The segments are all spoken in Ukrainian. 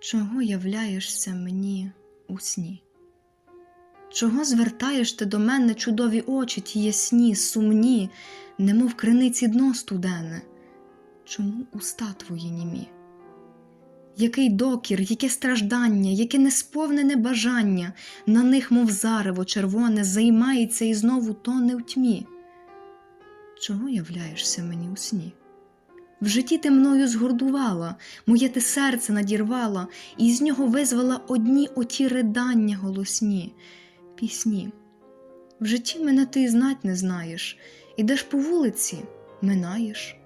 чого являєшся мені у сні? Чого звертаєш ти до мене чудові очі ті ясні, сумні, немов криниці дно студене? Чому уста твої німі? Який докір, яке страждання, яке несповнене бажання, на них, мов зарево червоне, займається і знову тоне в тьмі. Чого являєшся мені у сні? В житті ти мною згордувала, моє ти серце надірвала, і з нього визвала одні оті ридання голосні, пісні. В житті мене ти знать не знаєш, ідеш по вулиці, минаєш.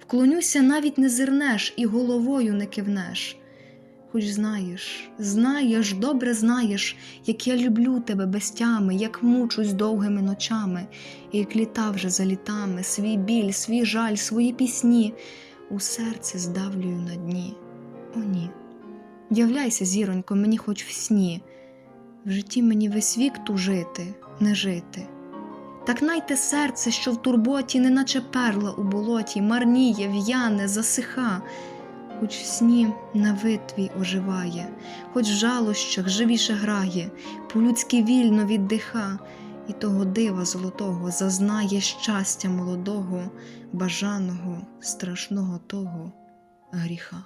Вклонюся, навіть не зирнеш і головою не кивнеш. Хоч знаєш, знаєш, добре знаєш, як я люблю тебе без тями, як мучусь довгими ночами, і як літа вже за літами, свій біль, свій жаль, свої пісні у серце здавлюю на дні. О, ні. Являйся, зіронько, мені хоч в сні. В житті мені весь вік тужити, не жити. Так найте серце, що в турботі, неначе перла у болоті, марніє, в'яне, засиха, хоч в сні на витві оживає, хоч в жалощах живіше грає, по-людськи вільно віддиха, і того дива золотого зазнає щастя молодого, бажаного, страшного того гріха.